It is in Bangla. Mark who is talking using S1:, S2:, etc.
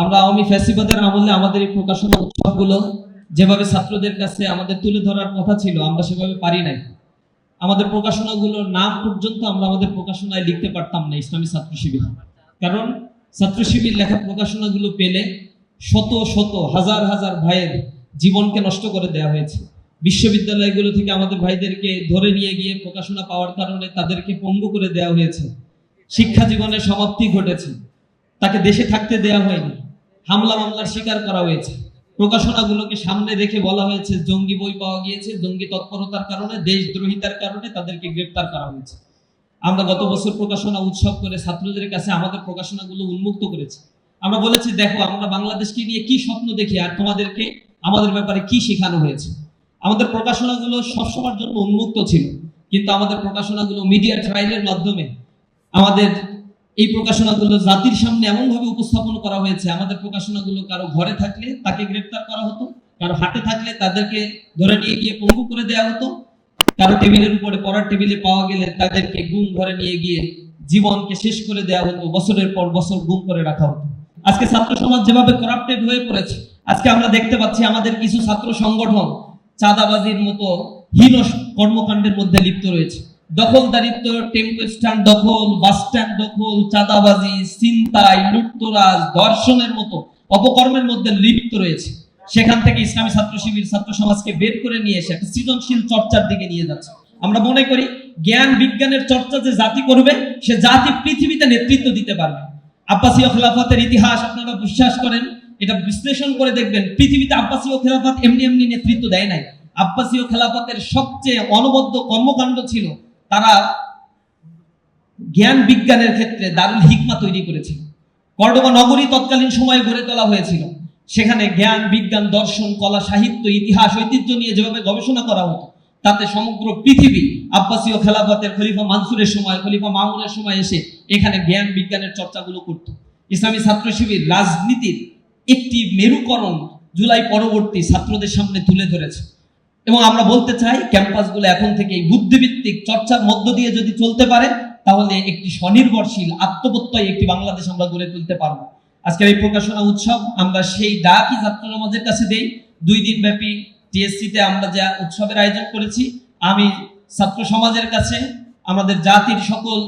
S1: আমরা আওয়ামী ফ্যাসিবাদের আমলে আমাদের এই প্রকাশনা উৎসবগুলো যেভাবে ছাত্রদের কাছে আমাদের তুলে ধরার কথা ছিল, আমরা সেভাবে পারি নাই। আমাদের প্রকাশনাগুলোর নাম পর্যন্ত আমরা আমাদের প্রকাশনায় লিখতে পারতাম না ইসলামী ছাত্র শিবির। কারণ ছাত্র শিবির লেখা প্রকাশনাগুলো পেলে শত শত, হাজার হাজার ভাইয়ের জীবনকে নষ্ট করে দেওয়া হয়েছে। বিশ্ববিদ্যালয়গুলো থেকে আমাদের ভাইদেরকে ধরে নিয়ে গিয়ে প্রকাশনা পাওয়ার কারণে তাদেরকে পঙ্গু করে দেওয়া হয়েছে। শিক্ষা জীবনের সমাপ্তি ঘটেছে। তাকে দেশে থাকতে দেওয়া হয়নি। হামলা মামলার শিকার করা হয়েছে। প্রকাশনাগুলোকে সামনে রেখে বলা হয়েছে, জঙ্গি বই পাওয়া গিয়েছে, জঙ্গি তৎপরতার কারণে, দেশদ্রোহিতার কারণে তাদেরকে গ্রেপ্তার করা হয়েছে। আমরা গত বছর প্রকাশনা উৎসব করে ছাত্রদের কাছে আমাদের প্রকাশনাগুলো উন্মুক্ত করেছি। আমরা বলেছি, দেখো, আমরা বাংলাদেশকে নিয়ে কি স্বপ্ন দেখি আর তোমাদেরকে আমাদের ব্যাপারে কি শেখানো হয়েছে? আমাদের প্রকাশনাগুলো সবসময়ের জন্য উন্মুক্ত ছিল, কিন্তু আমাদের প্রকাশনাগুলো মিডিয়া ট্রায়ালের মাধ্যমে আমাদের এই প্রকাশনাগুলো জাতির সামনে এমনভাবে উপস্থাপন করা হয়েছে, আমাদের প্রকাশনাগুলো কারও ঘরে থাকলে তাকে গ্রেপ্তার করা হতো, কারও হাতে থাকলে তাদেরকে ধরে নিয়ে গিয়ে পঙ্গু করে দেওয়া হতো, কারও টেবিলের উপরে পড়ার টেবিলে পাওয়া গেলে তাদেরকে গুম ঘরে নিয়ে গিয়ে জীবনকে শেষ করে দেওয়া হতো, বছরের পর বছর গুম করে রাখা হতো। আজকে ছাত্র সমাজ যেভাবে করাপ্টেড হয়ে পড়েছে, আজকে আমরা দেখতে পাচ্ছি আমাদের কিছু ছাত্র সংগঠন চাঁদাবাজির মতো হীন কর্মকাণ্ডের মধ্যে লিপ্ত রয়েছে। দখলদারিত্ব দখল, বাস স্ট্যান্ড দখল, চাঁদাবাজি লুটতরাজ, ধর্ষণের মতো অপকর্মের মধ্যে লিপ্ত রয়েছে। সেখান থেকে ইসলামী ছাত্র শিবির, ছাত্র সমাজকে বের করে নিয়ে এসে একটা সৃজনশীল চর্চার দিকে নিয়ে যাচ্ছে। আমরা মনে করি জ্ঞান বিজ্ঞানের চর্চা যে জাতি করবে, সে জাতি পৃথিবীতে নেতৃত্ব দিতে পারবে। আব্বাসীয় খেলাফতের ইতিহাস আপনারা বিশ্বাস করেন, এটা বিশ্লেষণ করে দেখবেন, পৃথিবীতে আব্বাসীয় খেলাফত এমনি এমনি নেতৃত্ব দেয় নাই। আব্বাসীয় খেলাফতের সবচেয়ে অনবদ্য কর্মকাণ্ড ছিল তারা জ্ঞান বিজ্ঞানের ক্ষেত্রে দারুল হিকমা তৈরি করেছিল। কর্ডোবা নগরী তৎকালীন সময়ে গড়ে তোলা হয়েছিল। সেখানে জ্ঞান, বিজ্ঞান, দর্শন, কলা, সাহিত্য, ইতিহাস, ঐতিহ্য নিয়ে যেভাবে গবেষণা করা হতো, তাতে সমগ্র পৃথিবী আব্বাসীয় খেলাফতের খলিফা মানসুরের সময়, খলিফা মামুনের সময় এসে এখানে জ্ঞান বিজ্ঞানের চর্চাগুলো করত। ইসলামী ছাত্র শিবির রাজনীতির একটি মেরুকরণ জুলাই পরবর্তী ছাত্রদের সামনে তুলে ধরেছে। এবং আমরা বলতে চাই, ক্যাম্পাসগুলো এখন থেকে এই বুদ্ধিভিত্তিক চর্চার মধ্য দিয়ে যদি চলতে পারে, তাহলে একটি স্বনির্ভরশীল, আত্মপ্রত্যয় একটি বাংলাদেশ আমরা গড়ে তুলতে পারব। আজকের এই প্রকাশনা উৎসব আমরা সেই ডাকই ছাত্র সমাজের কাছে দেই। দুই দিন ব্যাপী টিএসসিতে আমরা যা উৎসবের আয়োজন করেছি, আমি ছাত্র সমাজের কাছে, আমাদের জাতির সকল